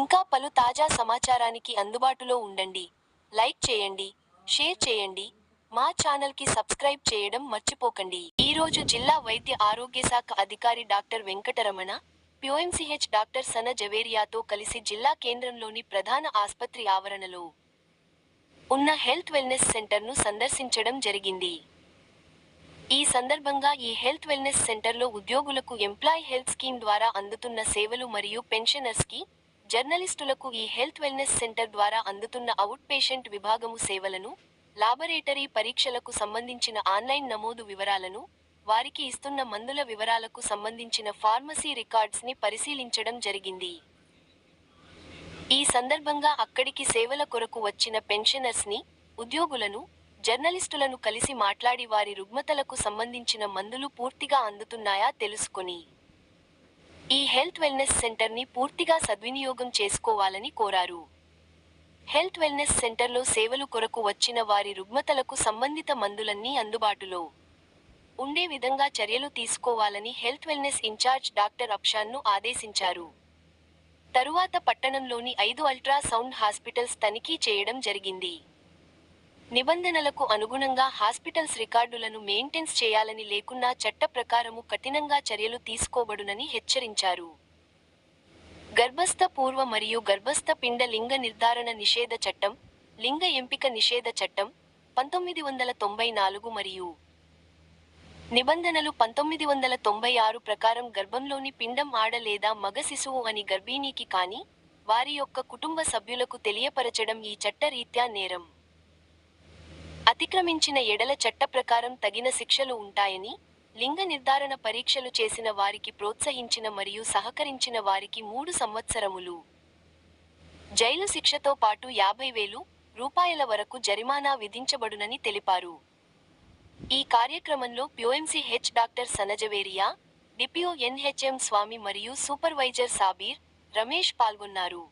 ఇంకా పలు తాజా సమాచారానికి అందుబాటులో ఉండండి. లైక్ చేయండి షేర్ చేయండి మా ఛానల్కి సబ్స్క్రైబ్ చేయడం మర్చిపోకండి. ఈ రోజు జిల్లా వైద్య ఆరోగ్య శాఖ అధికారి doctor Venkataramana PMCH doctor Sana జవేరియాతో కలిసి జిల్లా కేంద్రంలోని ప్రధాన ఆస్పత్రి ఆవరణలో ఉన్న హెల్త్ వెల్నెస్ సెంటర్ను సందర్శించడం జరిగింది. ఈ సందర్భంగా ఈ హెల్త్ వెల్నెస్ సెంటర్లో ఉద్యోగులకు ఎంప్లాయ్ హెల్త్ స్కీమ్ ద్వారా అందుతున్న సేవలు మరియు పెన్షనర్స్కి జర్నలిస్టులకు ఈ హెల్త్ వెల్నెస్ సెంటర్ ద్వారా అందుతున్న అవుట్ పేషెంట్ విభాగము సేవలను లాబొరేటరీ పరీక్షలకు సంబంధించిన ఆన్లైన్ నమోదు వివరాలను వారికి ఇస్తున్న మందుల వివరాలకు సంబంధించిన ఫార్మసీ రికార్డ్స్ని పరిశీలించడం జరిగింది. ఈ సందర్భంగా అక్కడికి సేవల కొరకు వచ్చిన పెన్షనర్స్ని ఉద్యోగులను జర్నలిస్టులను కలిసి మాట్లాడి వారి రుగ్మతలకు సంబంధించిన మందులు పూర్తిగా అందుతున్నాయా తెలుసుకుని ఈ హెల్త్ వెల్నెస్ సెంటర్ని పూర్తిగా సద్వినియోగం చేసుకోవాలని కోరారు. హెల్త్ వెల్నెస్ సెంటర్లో సేవలు కొరకు వచ్చిన వారి రుగ్మతలకు సంబంధిత మందులన్నీ అందుబాటులో. ఉండే విధంగా చర్యలు తీసుకోవాలని హెల్త్ వెల్నెస్ ఇన్ఛార్జ్ డాక్టర్ అప్షాన్ను ఆదేశించారు. తరువాత పట్టణంలోని ఐదు అల్ట్రా సౌండ్ హాస్పిటల్స్ తనిఖీ చేయడం జరిగింది. నిబంధనలకు అనుగుణంగా హాస్పిటల్స్ రికార్డులను మెయింటెన్స్ చేయాలని లేకున్నా చట్ట ప్రకారము కఠినంగా చర్యలు తీసుకోబడునని హెచ్చరించారు. గర్భస్థ పూర్వ మరియు గర్భస్థ పిండ లింగ నిర్ధారణ నిషేధ చట్టం లింగ ఎంపిక నిషేధ చట్టం పంతొమ్మిది వందల తొంభై నాలుగు మరియు నిబంధనలు పంతొమ్మిది వందల తొంభై ఆరు ప్రకారం గర్భంలోని పిండం ఆడ లేదా మగ శిశువు అని గర్భిణీకి కాని వారి యొక్క కుటుంబ సభ్యులకు తెలియపరచడం ఈ చట్టరీత్యా నేరం. అతిక్రమించిన ఎడల చట్ట ప్రకారం తగిన శిక్షలు ఉంటాయని లింగ నిర్ధారణ పరీక్షలు చేసిన వారికి ప్రోత్సహించిన మరియు సహకరించిన వారికి మూడు సంవత్సరములు. జైలు శిక్షతో పాటు యాభై వేలు రూపాయల వరకు జరిమానా విధించబడునని తెలిపారు. ఈ కార్యక్రమంలో ప్యూఎంసీ H doctor సనజవేరియా DPO NHM Swami మరియు సూపర్వైజర్ సాబీర్ రమేష్ పాల్గొన్నారు.